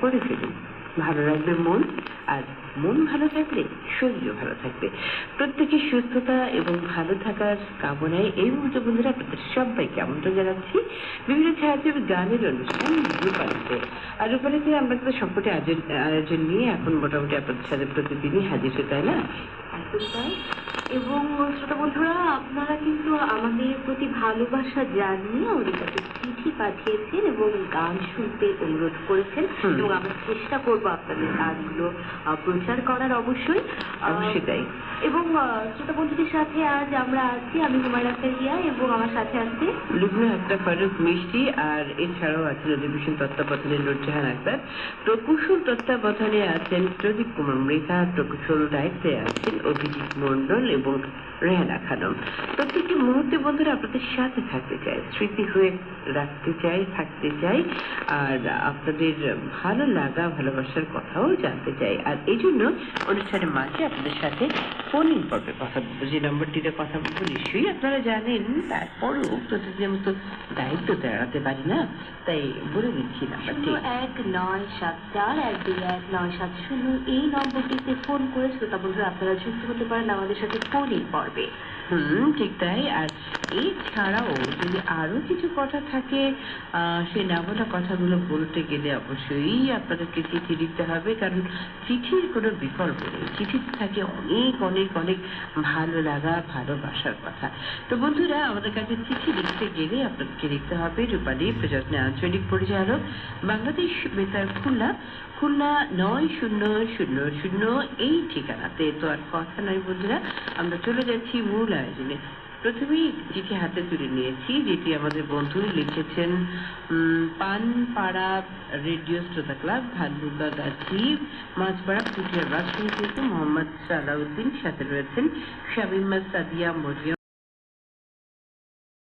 করে ফেলুন ভালো লাগবে মন আর মন ভালো থাকলে শরীরও ভালো থাকবে। প্রত্যেকের সুস্থতা এবং ভালো থাকার কামনায় এই মুহূর্তে বন্ধুরা আপনাদের সবাইকে আমন্ত্রণ জানাচ্ছি। বিভিন্ন ছায়াছবি গানের অনুষ্ঠান রূপালিতে। আর রূপালিতে আমরা তো সবকটি আয়োজন আয়োজন নিয়ে এখন মোটামুটি আপনাদের সাথে প্রতিদিনই হাজির হই, তাই না? এবং শ্রোতা বন্ধুরা, আপনারা কিন্তু আমাদের প্রতি ভালোবাসা জানিয়ে আমাদের কাছে চিঠি পাঠিয়েছেন এবং গান শুনতে অনুরোধ করেছেন এবং আমরা চেষ্টা করব আপনাদের গানগুলো প্রচার করার অবশ্যই। তাই এবং শ্রোতা বন্ধুদের সাথে আজ আমরা আছি আমি হুমায়রা ফেরিয়া এবং আমার সাথে আছে লুবনা আক্তার ফারুক মিষ্টি আর এছাড়াও আছেন অধিবেশন তত্ত্বাবধানে নুরজাহান আক্তার। প্রকৌশল তত্ত্বাবধানে আছেন প্রদীপ কুমার মৃধা প্রকৌশল দায়িত্বে আছেন অভিজিৎ মন্ডল এবং রেহানা খানম। প্রত্যেকটি মুহূর্তে বন্ধুরা, আপনাদের সাথে থাকতে চাই, স্মৃতি হয়ে রাখতে চাই, থাকতে চাই, আর আপনাদের ভালো লাগা, ভালোবাসার কথাও জানতে চাই। আর এই জন্য অনুষ্ঠানের মাঝে আপনাদের সাথে ফোন। পর্বে কথা যে নম্বরটিতে কথা বলব নিশ্চয়ই আপনারা জানেন তারপরেও প্রতিদিনের মতো দায়িত্ব তো এড়াতে পারি না তাই বলে দিচ্ছি নাম্বারটি। এক নয় সাত চার এক দুই এক নয় সাত শূন্য এই নম্বরটিতে ফোন করে শ্রোতা বন্ধুরা আপনারা যুক্ত হতে পারেন আমাদের সাথে ফোন ইন পর্বে। হুম ঠিক তাই। আর এছাড়াও যদি আরও কিছু কথা থাকে আহ, সেই না বলা কথাগুলো বলতে গেলে অবশ্যই আপনাদেরকে চিঠি লিখতে হবে কারণ চিঠির কোনো বিকল্প নেই। চিঠিতে থাকে অনেক অনেক অনেক অনেক ভালো লাগা ভালোবাসার কথা। তো বন্ধুরা, আমাদের কাছে চিঠি লিখতে গেলে আপনাদেরকে লিখতে হবে রূপালী প্রযত্নে আঞ্চলিক পরিচালক, বাংলাদেশ বেতার খুলনা খুলনা নয় শূন্য শূন্য শূন্য এই ঠিকানাতে। তো আর কথা নয় বন্ধুরা, আমরা চলে যাচ্ছি মূল আয়োজনে। প্রথমেই চিঠি হাতে তুলে নিয়েছি, যেটি আমাদের বন্ধু লিখেছেন পানপাড়া রেডিও শ্রোতা ক্লাব ভালুকা গাছি মাঝপাড়া পুঠিয়ার রাজশাহী মোহাম্মদ সালাউদ্দিন সাথে রয়েছেন শামিমা সাদিয়া মরিয়ম।